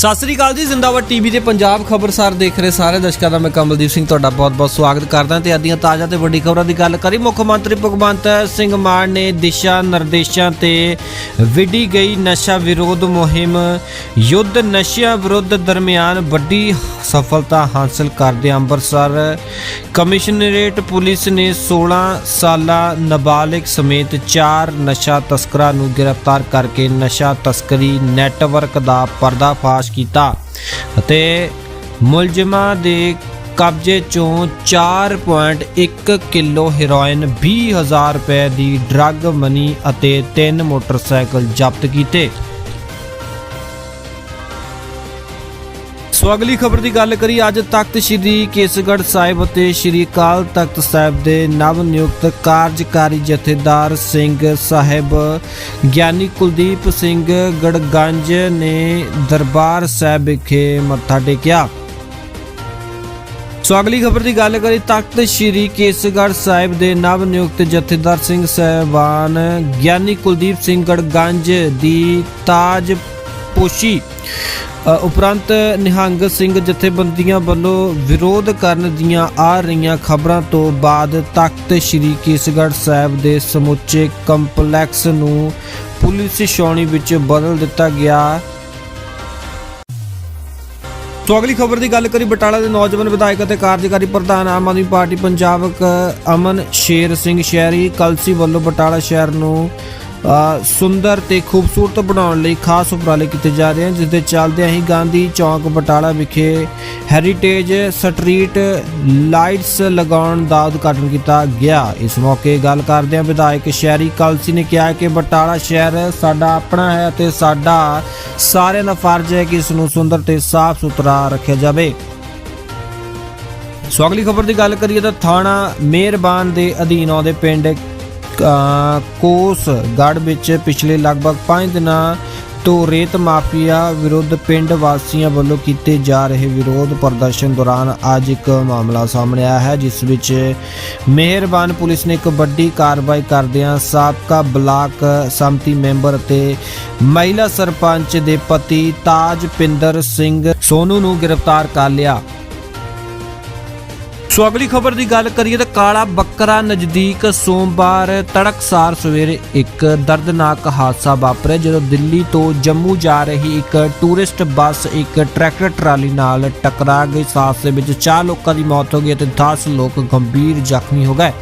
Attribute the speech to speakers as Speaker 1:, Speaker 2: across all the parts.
Speaker 1: ਸਤਿ ਸ੍ਰੀ ਅਕਾਲ ਜੀ, ਜ਼ਿੰਦਾਬਾਦ ਟੀਵੀ ਦੇ ਪੰਜਾਬ ਖਬਰਸਾਰ ਦੇਖ ਰਹੇ ਸਾਰੇ ਦਰਸ਼ਕਾਂ ਦਾ ਮੈਂ ਕਮਲਦੀਪ ਸਿੰਘ ਤੁਹਾਡਾ ਬਹੁਤ-ਬਹੁਤ ਸਵਾਗਤ ਕਰਦਾ ਤੇ ਅੱਜ ਦੀਆਂ ਤਾਜ਼ਾ ਤੇ ਵੱਡੀ ਖਬਰਾਂ ਦੀ ਗੱਲ ਕਰੀ ਮੁੱਖ ਮੰਤਰੀ ਭਗਵੰਤ ਸਿੰਘ ਮਾਨ ਨੇ ਦਿਸ਼ਾ ਨਿਰਦੇਸ਼ਾਂ ਤੇ ਵਿੱਢੀ ਗਈ ਨਸ਼ਾ ਵਿਰੋਧ ਮੁਹਿੰਮ, ਯੁੱਧ ਨਸ਼ਿਆਂ ਵਿਰੁੱਧ ਦਰਮਿਆਨ ਵੱਡੀ ਸਫਲਤਾ ਹਾਸਲ ਕਰਦੇ ਅੰਮ੍ਰਿਤਸਰ। ਕਮਿਸ਼ਨਰੇਟ ਪੁਲਿਸ ਨੇ 16 ਸਾਲਾ ਨਾਬਾਲਿਗ ਸਮੇਤ 4 ਨਸ਼ਾ ਤਸਕਰਾਂ ਨੂੰ ਗ੍ਰਿਫਤਾਰ ਕਰਕੇ ਨਸ਼ਾ ਤਸਕਰੀ ਨੈਟਵਰਕ ਦਾ ਪਰਦਾਫਾਸ਼ ਕੀਤਾ ਅਤੇ ਮੁਲਜ਼ਮਾਂ ਦੇ ਕਬਜ਼ੇ ਚੋਂ 4.1 ਕਿਲੋ ਹੈਰੋਇਨ 20000 ਰੁਪਏ ਦੀ ਡਰੱਗ ਮਨੀ ਅਤੇ ਤਿੰਨ ਮੋਟਰਸਾਈਕਲ ਜ਼ਬਤ ਕੀਤੇ। ਸੋ ਅਗਲੀ ਖਬਰ ਦੀ ਗੱਲ ਕਰੀ ਅੱਜ ਤਖਤ ਸ੍ਰੀ ਕੇਸਗੜ੍ਹ ਸਾਹਿਬ ਅਤੇ ਸ੍ਰੀ ਅਕਾਲ ਤਖਤ ਸਾਹਿਬ ਦੇ ਨਵ ਨਿਯੁਕਤ ਕਾਰਜਕਾਰੀ ਜਥੇਦਾਰ ਸਿੰਘ ਸਾਹਿਬ ਗਿਆਨੀ ਕੁਲਦੀਪ ਸਿੰਘ ਗੜਗੰਜ ਨੇ ਦਰਬਾਰ ਸਾਹਿਬ ਵਿਖੇ ਮੱਥਾ ਟੇਕਿਆ। ਸੋ ਅਗਲੀ ਖਬਰ ਦੀ ਗੱਲ ਕਰੀ ਤਖਤ ਸ੍ਰੀ ਕੇਸਗੜ੍ਹ ਸਾਹਿਬ ਦੇ ਨਵ ਨਿਯੁਕਤ ਜਥੇਦਾਰ ਸਿੰਘ ਸਹਿਬਾਨ ਗਿਆਨੀ ਕੁਲਦੀਪ ਸਿੰਘ ਗੜਗੰਜ ਦੀ ਤਾਜ ਪੋਸ਼ੀ ਉਪਰੰਤ ਨਿਹੰਗ ਸਿੰਘ ਜਥੇਬੰਦੀਆਂ ਵੱਲੋਂ ਵਿਰੋਧ ਕਰਨ ਦੀਆਂ ਆ ਰਹੀਆਂ ਖਬਰਾਂ ਤੋਂ ਬਾਅਦ ਤਖਤ ਸ੍ਰੀ ਕੇਸਗੜ੍ਹ ਸਾਹਿਬ ਦੇ ਸਮੁੱਚੇ ਕੰਪਲੈਕਸ ਨੂੰ ਪੁਲਿਸ ਛਾਉਣੀ ਵਿੱਚ ਬਦਲ ਦਿੱਤਾ ਗਿਆ। ਸੋ ਅਗਲੀ ਖਬਰ ਦੀ ਗੱਲ ਕਰੀ ਬਟਾਲਾ ਦੇ ਨੌਜਵਾਨ ਵਿਧਾਇਕ ਅਤੇ ਕਾਰਜਕਾਰੀ ਪ੍ਰਧਾਨ ਆਮ ਆਦਮੀ ਪਾਰਟੀ ਪੰਜਾਬ ਅਮਨ ਸ਼ੇਰ ਸਿੰਘ ਸ਼ਹਿਰੀ ਕਲਸੀ ਵੱਲੋਂ ਬਟਾਲਾ ਸ਼ਹਿਰ ਨੂੰ ਸੁੰਦਰ ਤੇ ਖੂਬਸੂਰਤ ਬਣਾਉਣ ਲਈ ਖਾਸ ਉਪਰਾਲੇ ਕੀਤੇ ਜਾ ਰਹੇ ਹਨ, ਜਿਸ ਦੇ ਚੱਲਦਿਆਂ ਹੀ ਗਾਂਧੀ ਚੌਂਕ ਬਟਾਲਾ ਵਿਖੇ ਹੈਰੀਟੇਜ ਸਟਰੀਟ ਲਾਈਟਸ ਲਗਾਉਣ ਦਾ ਉਦਘਾਟਨ ਕੀਤਾ ਗਿਆ। ਇਸ ਮੌਕੇ ਗੱਲ ਕਰਦਿਆਂ ਵਿਧਾਇਕ ਸ਼ਹਿਰੀ ਕਲਸੀ ਨੇ ਕਿਹਾ ਕਿ ਬਟਾਲਾ ਸ਼ਹਿਰ ਸਾਡਾ ਆਪਣਾ ਹੈ ਅਤੇ ਸਾਡਾ ਸਾਰਿਆਂ ਦਾ ਫਰਜ਼ ਹੈ ਕਿ ਇਸ ਨੂੰ ਸੁੰਦਰ ਤੇ ਸਾਫ਼ ਸੁਥਰਾ ਰੱਖਿਆ ਜਾਵੇ। ਸੋ ਅਗਲੀ ਖਬਰ ਦੀ ਗੱਲ ਕਰੀਏ ਤਾਂ ਥਾਣਾ ਮਿਹਰਬਾਨ ਦੇ ਅਧੀਨ ਆਉਂਦੇ ਪਿੰਡ ਕੋਸਗੜ ਵਿੱਚ ਪਿਛਲੇ ਲਗਭਗ 5 ਦਿਨਾਂ ਤੋਂ ਰੇਤ ਮਾਫੀਆ ਵਿਰੁੱਧ ਪਿੰਡ ਵਾਸੀਆਂ ਵੱਲੋਂ ਕੀਤੇ ਜਾ ਰਹੇ ਵਿਰੋਧ ਪ੍ਰਦਰਸ਼ਨ ਦੌਰਾਨ ਅੱਜ ਇੱਕ ਮਾਮਲਾ ਸਾਹਮਣੇ ਆਇਆ ਹੈ, ਜਿਸ ਵਿੱਚ ਮਿਹਰਬਾਨ ਪੁਲਿਸ ਨੇ ਇੱਕ ਵੱਡੀ ਕਾਰਵਾਈ ਕਰਦਿਆਂ ਸਾਬਕਾ ਬਲਾਕ ਸੰਮਤੀ ਮੈਂਬਰ ਅਤੇ ਮਹਿਲਾ ਸਰਪੰਚ ਦੇ ਪਤੀ ਤਾਜਪਿੰਦਰ ਸਿੰਘ ਸੋਨੂ ਨੂੰ ਗ੍ਰਿਫਤਾਰ ਕਰ ਲਿਆ। ਸੋ ਅਗਲੀ ਖਬਰ ਦੀ ਗੱਲ ਕਰੀਏ ਤਾਂ ਕਾਲਾ ਬੱਕਰਾ ਨਜ਼ਦੀਕ ਸੋਮਵਾਰ ਤੜਕਸਾਰ ਸਵੇਰੇ ਇੱਕ ਦਰਦਨਾਕ ਹਾਦਸਾ ਵਾਪਰਿਆ, ਜਦੋਂ ਦਿੱਲੀ ਤੋਂ ਜੰਮੂ ਜਾ ਰਹੀ ਇੱਕ ਟੂਰਿਸਟ ਬੱਸ ਇੱਕ ਟਰੈਕਟਰ ਟਰਾਲੀ ਨਾਲ ਟਕਰਾ ਗਈ। ਇਸ ਹਾਦਸੇ ਵਿੱਚ 4 ਲੋਕਾਂ ਦੀ ਮੌਤ ਹੋ ਗਈ ਅਤੇ 10 ਲੋਕ ਗੰਭੀਰ ਜ਼ਖਮੀ ਹੋ ਗਏ।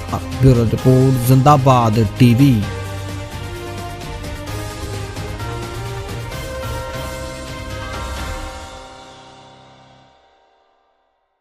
Speaker 1: Bureau report, Zindabad TV.